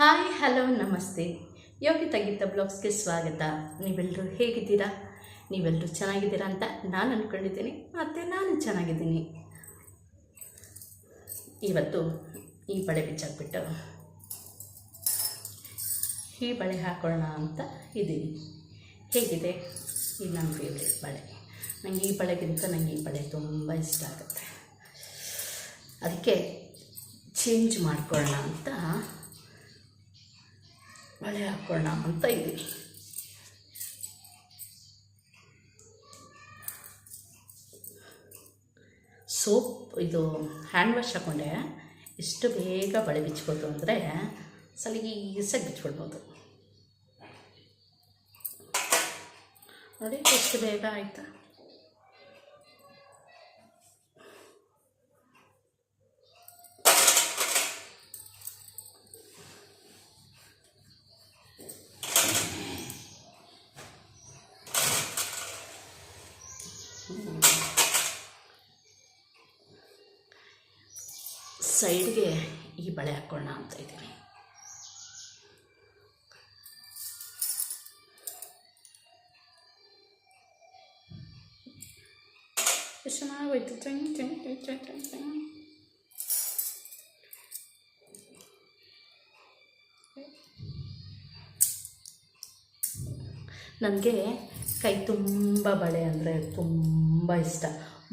Hi, hello, ನಮಸ್ತೆ. ಯೋಗಿತಾ ಗೀತಾ ಬ್ಲಾಗ್ಸ್ಗೆ ಸ್ವಾಗತ. ನೀವೆಲ್ಲರೂ ಹೇಗಿದ್ದೀರಾ? ನೀವೆಲ್ಲರೂ ಚೆನ್ನಾಗಿದ್ದೀರಾ ಅಂತ ನಾನು ಅಂದ್ಕೊಂಡಿದ್ದೀನಿ ಮತ್ತು ನಾನು ಚೆನ್ನಾಗಿದ್ದೀನಿ. ಇವತ್ತು ಈ ಬಳೆ ಬಿಚ್ಚಾಕ್ಬಿಟ್ಟು ಈ ಬಳೆ ಹಾಕೊಳ್ಳೋಣ ಅಂತ ಇದ್ದೀನಿ. ಹೇಗಿದೆ? ಈ ನನ್ನ ಫೇವ್ರೇಟ್ ಬಳೆ. ನನಗೆ ಈ ಬಳೆಗಿಂತ ನನಗೆ ಈ ಬಳೆ ತುಂಬ ಇಷ್ಟ ಆಗುತ್ತೆ. ಅದಕ್ಕೆ ಚೇಂಜ್ ಮಾಡ್ಕೊಳ್ಳೋಣ ಅಂತ ಬಳೆ ಹಾಕೋಣ ಅಂತ ಇದ್ದೀವಿ. ಸೋಪ್, ಇದು ಹ್ಯಾಂಡ್ ವಾಶ್ ಹಾಕ್ಕೊಂಡೆ ಎಷ್ಟು ಬೇಗ ಬಳೆ ಬಿಚ್ಬೋದು ಅಂದರೆ ಸಲಿಗೆ ಈಸಾಗಿ ಬಿಚ್ಕೊಳ್ಬೋದು ನೋಡಿ ಎಷ್ಟು ಬೇಗ ಆಯಿತಾ? ಸೈಡ್ಗೆ ಈ ಬಳೆ ಹಾಕ್ಕೊಳ್ಳೋಣ ಅಂತ ಇದ್ದೀನಿ. ಎಷ್ಟು ಚೆನ್ನಾಗೋಯ್ತು. ಚೆಂಗ್ ಚೆಂಗ್ ಚೆಂಗ್ ಚೆಂಗ್ ಚೆಂಗ್ ಚೆಂಗ್. ನನಗೆ ಕೈ ತುಂಬ ಬಳೆ ಅಂದರೆ ತುಂಬ ಇಷ್ಟ.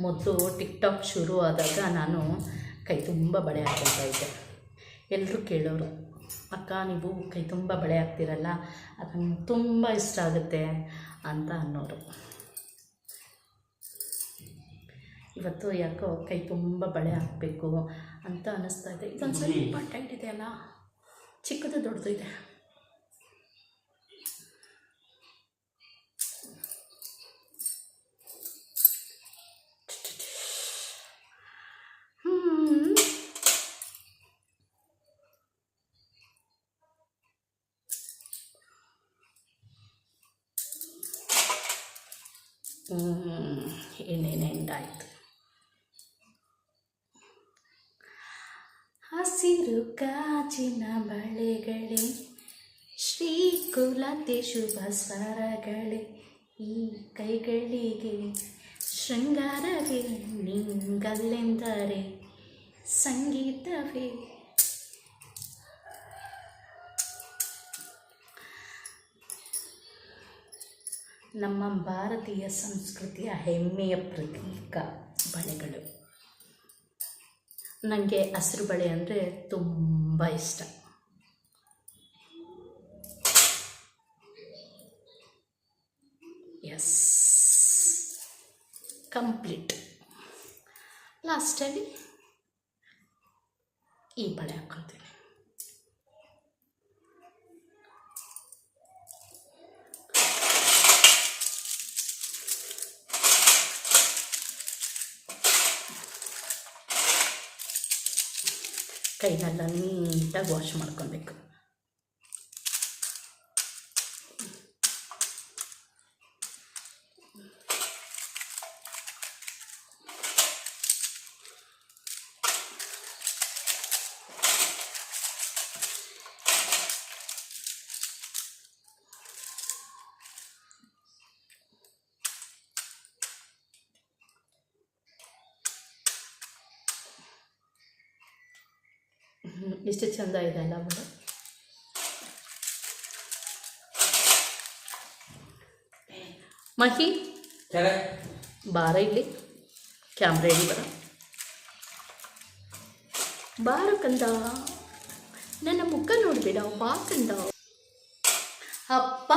ಮೊದಲು ಟಿಕ್ಟಾಕ್ ಶುರು ಆದಾಗ ನಾನು ಕೈ ತುಂಬ ಬಳೆ ಹಾಕ್ಕೊಳ್ತಾ ಇದ್ದೆ ಎಲ್ಲರೂ ಕೇಳೋರು ಅಕ್ಕ ನೀವು ಕೈ ತುಂಬ ಬಳೆ ಹಾಕ್ತೀರಲ್ಲ ಅದು ನಂಗೆ ತುಂಬ ಇಷ್ಟ ಆಗುತ್ತೆ ಅಂತ ಅನ್ನೋರು. ಇವತ್ತು ಯಾಕೋ ಕೈ ತುಂಬ ಬಳೆ ಹಾಕಬೇಕು ಅಂತ ಅನ್ನಿಸ್ತಾ ಇದೆ. ಇದೊಂದು ಸ್ವಲ್ಪ ಟೈಟ್ ಇದೆ ಅಲ್ಲ? ಚಿಕ್ಕದು ದೊಡ್ಡದು ಇದೆ. ಹ್ಮ್. ಇನ್ನೇನು ಎಂಡಾಯಿತು ಹಸಿರು ಕಾಜಿನ ಬಳೆಗಳೇ ಶ್ರೀಕುಲತೆ ಶುಭ ಸ್ವರಗಳೇ ಈ ಕೈಗಳಿಗೆ ಶೃಂಗಾರವೇ ನಿಂಗಲ್ಲೆಂದರೆ ಸಂಗೀತವೇ ನಮ್ಮ ಭಾರತೀಯ ಸಂಸ್ಕೃತಿಯ ಹೆಮ್ಮೆಯ ಪ್ರತೀಕ ಬಳೆಗಳು. ನನಗೆ ಹಸಿರು ಬಳೆ ಅಂದರೆ ತುಂಬ ಇಷ್ಟ. ಎಸ್ ಕಂಪ್ಲೀಟ್ ಲಾಸ್ಟಲ್ಲಿ ಈ ಬಳೆ ಹಾಕ್ಕೊಳ್ತೀನಿ ಕೈನೆಲ್ಲ ನೀಟಾಗಿ ವಾಶ್ ಮಾಡ್ಕೊಬೇಕು. ಎಷ್ಟು ಚಂದ ಇದೆ ಅಲ್ಲ ಬಳೆ ಮಹಿ ಬಾರ ಇಲ್ಲಿ. ಕ್ಯಾಮ್ರಾ ಇಲ್ಲಿ ಬರ ಬಾರ ಕಂದ. ನನ್ನ ಮುಖ ನೋಡ್ಬೇಡ ಬಾ ಕಂದ. ಅಪ್ಪ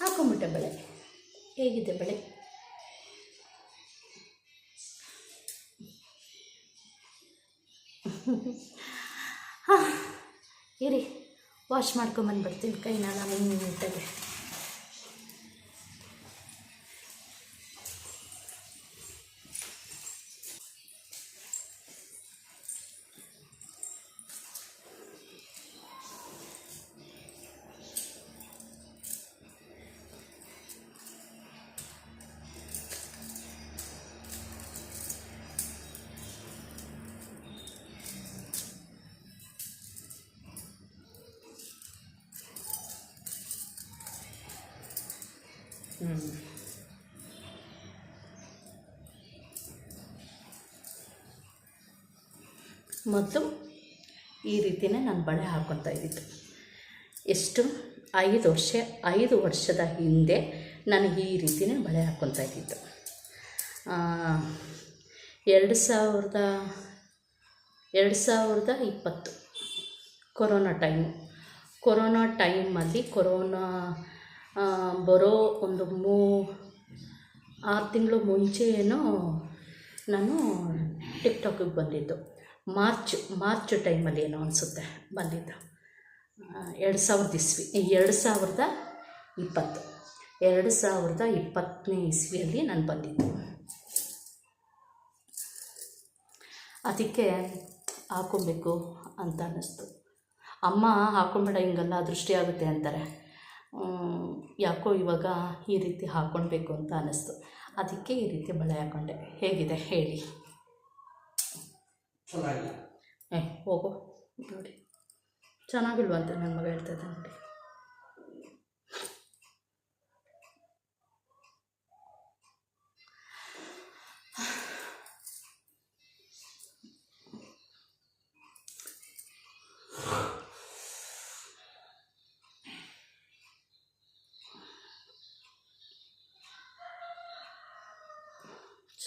ಹಾಕೊಂಬಿಟ್ಟೆ ಬಳೆ. ಹೇಗಿದೆ ಬಳೆ? ಇರಿ ವಾಶ್ ಮಾಡ್ಕೊಂಬಂದ್ಬಿಡ್ತೀನಿ ಕೈನೆಲ್ಲ ನೀಟಾಗಿ. ಮೊದಲು ಈ ರೀತಿಯೇ ನಾನು ಬಳೆ ಹಾಕ್ಕೊತಾ ಇದ್ದಿದ್ದು. ಎಷ್ಟು? ಐದು ವರ್ಷ, ಐದು ವರ್ಷದ ಹಿಂದೆ ನಾನು ಈ ರೀತಿಯೇ ಬಳೆ ಹಾಕ್ಕೊತಾ ಇದ್ದಿದ್ದು. ಎರಡು ಸಾವಿರದ ಎರಡು ಸಾವಿರದ ಇಪ್ಪತ್ತು, ಕೊರೋನಾ ಟೈಮು. ಕೊರೋನಾ ಟೈಮಲ್ಲಿ ಕೊರೋನಾ ಬರೋ ಒಂದು ಮೂ, ಆರು ತಿಂಗಳು ಮುಂಚೆಯೇನೋ ನಾನು ಟಿಕ್ಟಾಕಿಗೆ ಬಂದಿದ್ದು. ಮಾರ್ಚ್ ಮಾರ್ಚ್ ಟೈಮಲ್ಲಿ ಏನೋ ಅನಿಸುತ್ತೆ ಬಂದಿದ್ದು. ಎರಡು ಸಾವಿರದ ಇಸ್ವಿ ಎರಡು ಸಾವಿರದ ಇಪ್ಪತ್ತು, ಎರಡು ಸಾವಿರದ ಇಪ್ಪತ್ತನೇ ಇಸ್ವಿಯಲ್ಲಿ ನಾನು ಬಂದಿದ್ದು. ಅದಕ್ಕೆ ಹಾಕೊಬೇಕು ಅಂತ ಅನ್ನಿಸ್ತು. ಅಮ್ಮ, ಹಾಕೊಂಬೇಡ, ಹಿಂಗೆಲ್ಲ ದೃಷ್ಟಿ ಆಗುತ್ತೆ ಅಂತಾರೆ. ಯಾಕೋ ಇವಾಗ ಈ ರೀತಿ ಹಾಕ್ಕೊಳ್ಬೇಕು ಅಂತ ಅನ್ನಿಸ್ತು ಅದಕ್ಕೆ ಈ ರೀತಿ ಬಳೆ ಹಾಕ್ಕೊಂಡೆ ಹೇಗಿದೆ ಹೇಳಿ. ಏ ಹೋಗು. ನೋಡಿ. ಚೆನ್ನಾಗಿಲ್ವಂತೆ ನನ್ನ ಮಗ ಹೇಳ್ತಾ ಇದ್ದ ನೋಡಿ.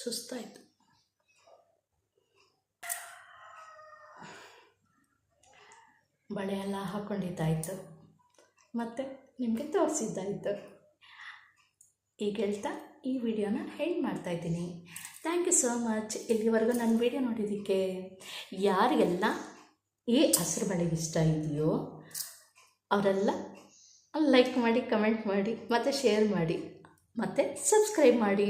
ಸುಸ್ತಾಯಿತು. ಬಳೆ ಎಲ್ಲ ಹಾಕ್ಕೊಂಡಿದ್ದಾಯಿತು ಮತ್ತು ನಿಮಗೆ ತೋರಿಸಿದ್ದಾಯಿತು. ಈಗ ಹೇಳ್ತಾ ಈ ವಿಡಿಯೋನ ಹೆಂಡ್ ಮಾಡ್ತಾಯಿದ್ದೀನಿ ಥ್ಯಾಂಕ್ ಯು ಸೋ ಮಚ್ ಇಲ್ಲಿವರೆಗೂ ನನ್ನ ವಿಡಿಯೋ ನೋಡಿದ್ದಕ್ಕೆ ಯಾರಿಗೆಲ್ಲ ಈ ಹಸಿರು ಬಳೆ ಇಷ್ಟ ಇದೆಯೋ ಅವರೆಲ್ಲ ಲೈಕ್ ಮಾಡಿ ಕಮೆಂಟ್ ಮಾಡಿ, ಮತ್ತು ಶೇರ್ ಮಾಡಿ, ಮತ್ತು ಸಬ್ಸ್ಕ್ರೈಬ್ ಮಾಡಿ.